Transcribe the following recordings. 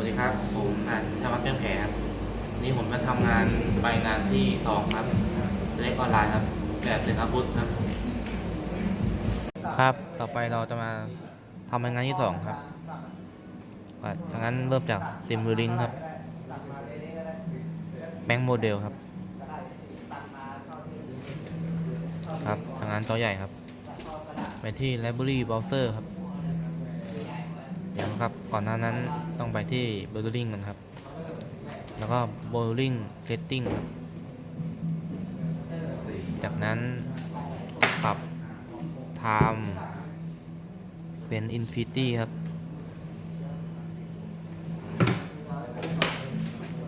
วัสดีครับผมอันชวัฒน์เจ้าแขครับนี่ผมมาทำงานไปงานที่สองครับเล็กออนไลน์ครับ แบบสินค้าพุทธครับ ครับต่อไปเราจะมาทำงานที่สองครับก็ทางนั้นเริ่มจากติมบูลิงครับแบงค์โมเดลครับ ครับทางงานจอใหญ่ครับ ไปที่ Library Browser ครับ ยวครับ ก่อนหน้านั้นต้องไปที่ Bowling กันครับ แล้วก็ Bowling Setting ครับ จากนั้นปรับ Time เป็น Infinity ครับ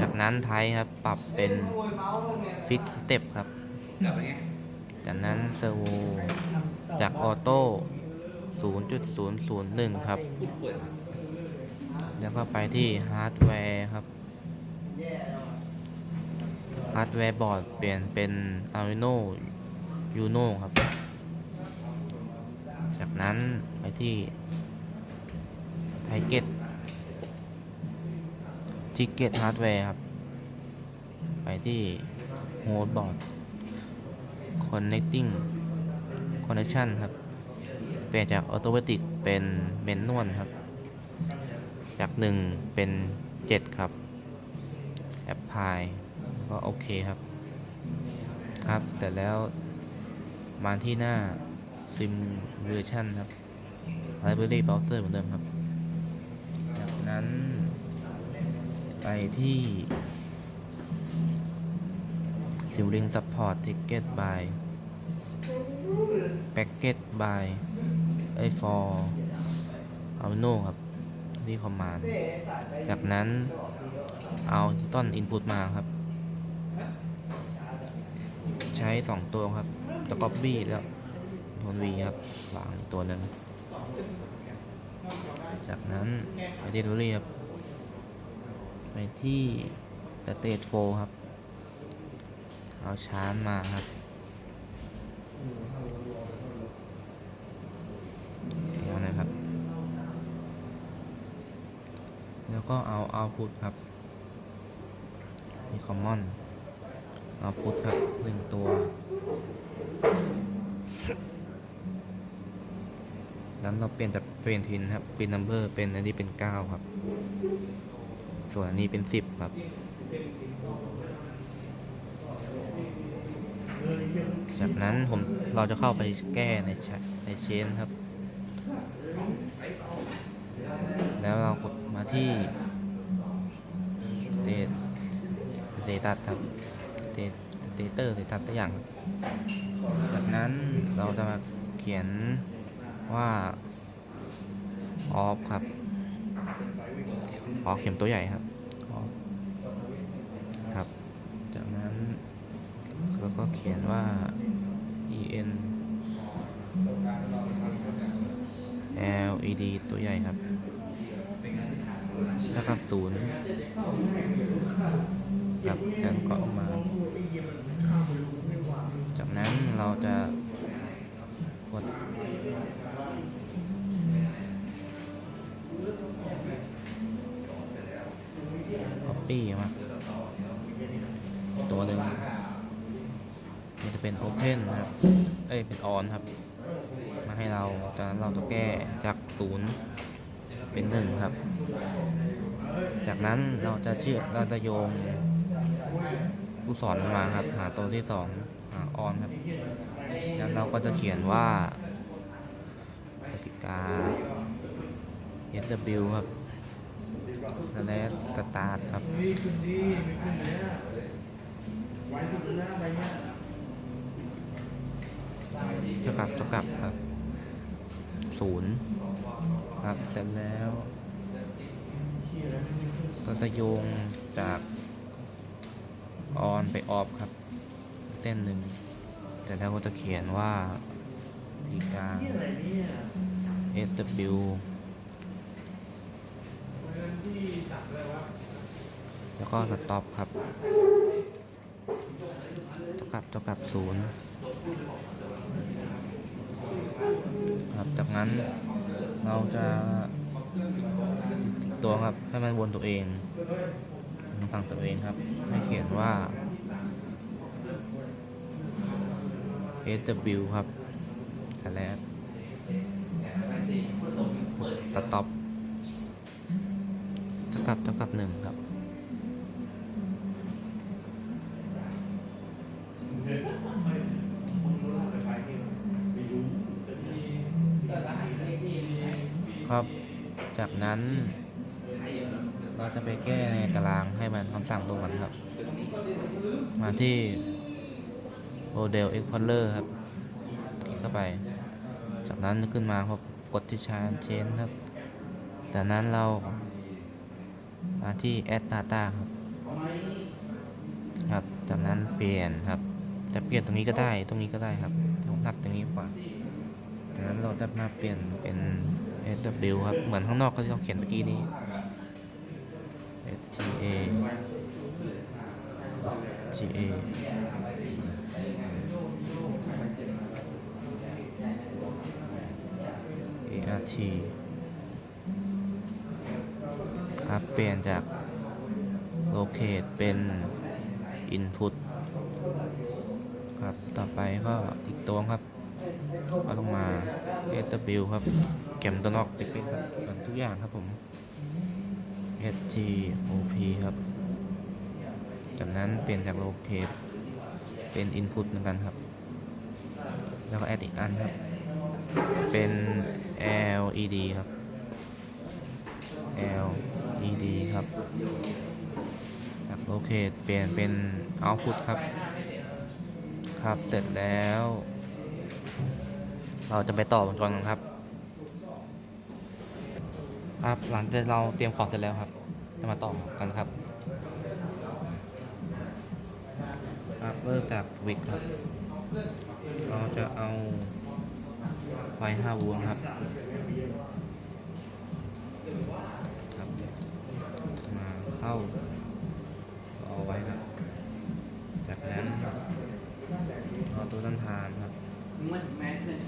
จากนั้นไทยครับปรับเป็น Fix Step ครับ จากนั้นเซอร์โวจากออโต้ 0.001 ครับ แล้วก็ไปที่ฮาร์ดแวร์ครับ ฮาร์ดแวร์บอร์ดเปลี่ยนเป็น Arduino Uno ครับ จากนั้นไปที่ t i g e t Ticket Hardware ครับ ไปที่ Home Board Connecting Connection ครับ ปลี่ยนจากออโตเมติกเป็นเมนนวลครับ จาก 1 เป็น 7 ครับ แอปพลายก็โอเคครับ ครับ แต่แล้วมาที่หน้า Simulation ครับ Library าวเซอร์เหมือนเดิมครับ จากนั้นไปที่ Simulink Support Ticket by Packet by ไอ for Arduino ครับที่ command จากนั้นเอาดิจิตอล input มาครับ ใช้ 2 ตัวครับตะ copy แล้วโทน V ครับวางตัวหนึ่งจากนั้นไปที่ Delivery ครับไปที่ State 4ครับ เอาชาร์จมาครับเดี๋ยวนะครับ แล้วก็เอา output ครับมี common output ครับหนึ่งตัว แล้วเราเปลี่ยนจากเปลี่ยนพินครับเป็น number เป็นอันนี้เป็น 9 ครับ ส่วนอันนี้เป็น 10 ครับจากนั้นผมเราจะเข้าไปแก้ในในเชนครับ แล้วเรากดาที่ state status ครับ state stator status ตัวอย่าง จากนั้นเราจะมาเขียนว่า off ครับออเข็มตัวใหญ่ครับครับ จากนั้นแล้วก็เขียนว่า en led ตัวใหญ่ครับ ศูนย์ครับจากนั้นก็ออกมาจากนั้นเราจะกด copy มาตัวหนึ่งมันจะเป็น Open นะครับ เอ้ย เป็น On ครับ มาให้เราจากนั้นเราจะแก้จากศูนย์เป็นหนึ่งครับ จากนั้นเราจะเชื่อเราจะโยงลูกศรมาครับ หาตัวที่สองหา On ครับ แล้วเราก็จะเขียนว่ากติกา SW ครับและสตาร์ทครับเท่ากับเท่ากับครับศูนย์ครับ เสร็จแล้ว ก็จะโยงจากออนไปออฟครับเส้นหนึ่ง แต่แล้วก็จะเขียนว่าพีกลาง SW แล้วก็สต็อปครับเท่ากับเท่ากับศูนย์ครับ จากนั้นเราจะ ตัวครับให้มันวนตัวเองคำสั่งตัวเองครับ ให้เขียนว่า sw ครับแลสสต็อปเท่ากับเท่ากับหนึ่งครับครับ จากนั้น เราจะไปแก้ในตารางให้มันคำสั่งตรงกันครับ มาที่ model explorer ครับคลิกเข้าไป จากนั้นขึ้นมาพบกดที่ชาร์เชนครับ จากนั้นเรามาที่ add data ครับ ครับ จากนั้นเปลี่ยนครับ จะเปลี่ยนตรงนี้ก็ได้ ตรงนี้ก็ได้ครับผมนัดตรงนี้กว่า จากนั้นเราจะมาเปลี่ยนเป็น SW ครับ เหมือนข้างนอกก็ที่เราเขียนเมื่อกี้นี้ A GA ART ครับ เปลี่ยนจาก locate เป็น input ครับ ต่อไปก็อีกตัวครับ ก็ต้องมา SW ครับเข็มตัวนอกติดเป็นครับทุกอย่างครับผม SGOP ครับ จากนั้นเปลี่ยนจาก locate เป็น input เหมือนกันครับ แล้วก็ add อีกอันครับ เป็น LED ครับ LED ครับจาก locate เปลี่ยนเป็น output ครับ ครับ เสร็จแล้ว เราจะไปต่อวงจรกันครับ ครับหลังจากเราเตรียมของเสร็จแล้วครับ จะมาต่อกันครับครับเริ่มจากสวิตช์ครับ เราจะเอาไฟ5โวลต์ครับครับ มาเข้าเอาไว้ครับ จากนั้นเอาตัวต้านทานครับ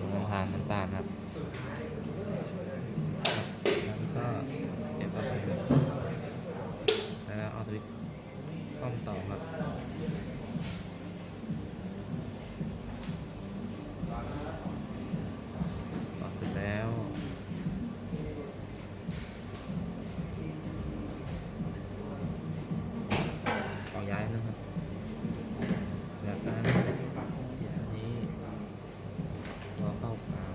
ตัวต้านทานน้ำตาลครับ แล้วก็เก็บเข้าไปครับแล้วเอาสวิตช์ซ่อมต่อครับ ต่อเสร็จแล้ว ขอย้ายนะครับจากนั้นอย่างนี้เราเข้ากลาง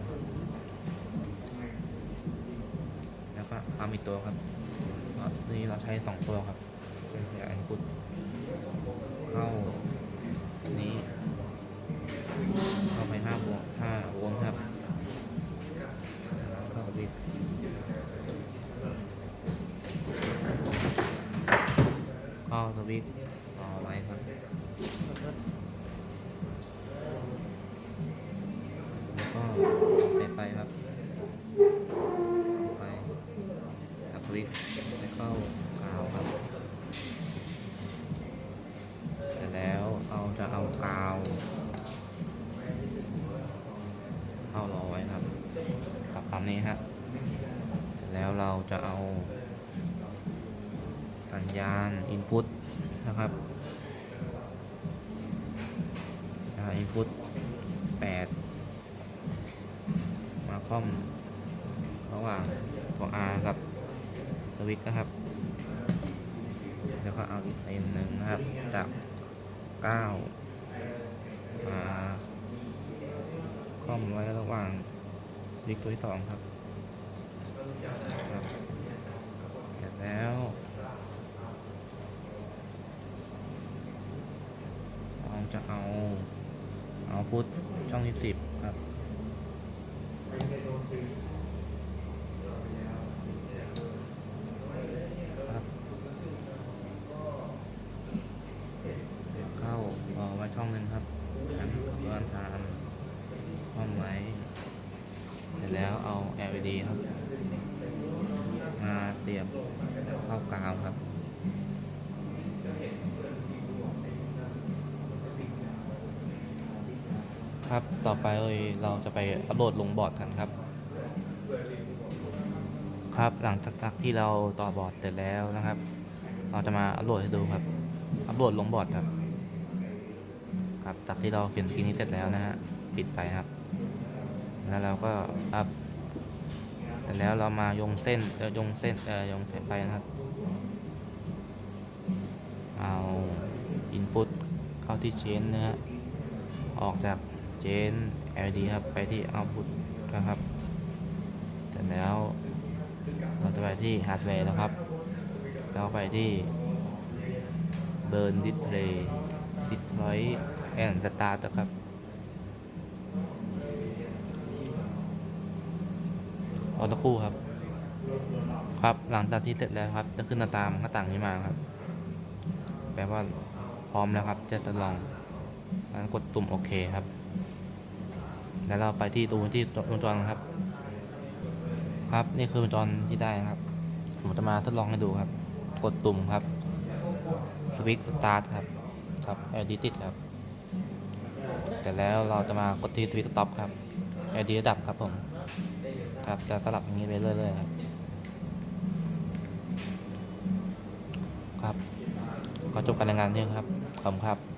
แล้วก็เอาอีก ตัวครับแล้วนี่เราใช้สองตัวครับเป็นอย่างอันพุตเข้านี้เข้าไปห้าโวลต์ห้าโวลต์ครับเข้าบิดเข้าสวิต นี้ฮะ เสร็จแล้วเราจะเอา สัญญาณ input นะครับอ่า input 8 มาคอมระหว่างตัว R กับสวิตช์นะครับ แล้วก็เอาอีกเอ็นหนึ่งนะครับ จาก 9 มาคอมไว้ระหว่าง ดิกตัวที่สองครับครับเสร็จแล้วเราจะเอาเอาพุทช่องที่สิบ เข้าเอาไว้ช่องหนึ่งครับอันตัวอันทานห้องไว้ เสร็จแล้ว เอา LED ครับ มาเสียบเข้ากาวครับครับ ต่อไปเราจะไปอัปโหลดลงบอร์ดกันครับ ครับ หลังจากที่เราต่อบอร์ดเสร็จแล้วนะครับ เราจะมาอัปโหลดให้ดูครับ อัปโหลดลงบอร์ดครับ ครับ จากที่เราเขียนสกรีนนี้เสร็จแล้วนะฮะ ปิดไปครับ แล้วเราก็อัพ เสร็จแล้วเรามายงเส้นเอ่อยงเส้นเอ่อยงสายไฟนะครับ เอาอินพุตเข้าที่เชนนะฮะออกจากเชน LED ครับไปที่ output นะครับเสร็จแล้วเราจะไปที่ฮาร์ดแวร์แล้วครับแล้วไปที่ Burn Display Deploy and Start นะครับ อสักครู่ครับ ครับหลังจากที่เสร็จแล้วครับ จะขึ้นหน้าตามหน้าต่างนี้มาครับ แปลว่าพร้อมแล้วครับ จะทดลองแล้วกดตุ่มโอเคครับ แล้วเราไปที่ดูที่วงจรครับ ครับนี่คือวงจรที่ได้นะครับ ผมจะมาทดลองให้ดูครับ กดตุ่มครับสวิตช์สตาร์ทครับ ครับ LED ติดครับเสร็จแล้วเราจะมากดที่สวิตช์ต็อปครับ LED ดับครับผม ครับจะสลับอย่างนี้ไปเรื่อยๆครับครับ ก็จบการรายงานเที่ยงครับขอบคุณครับ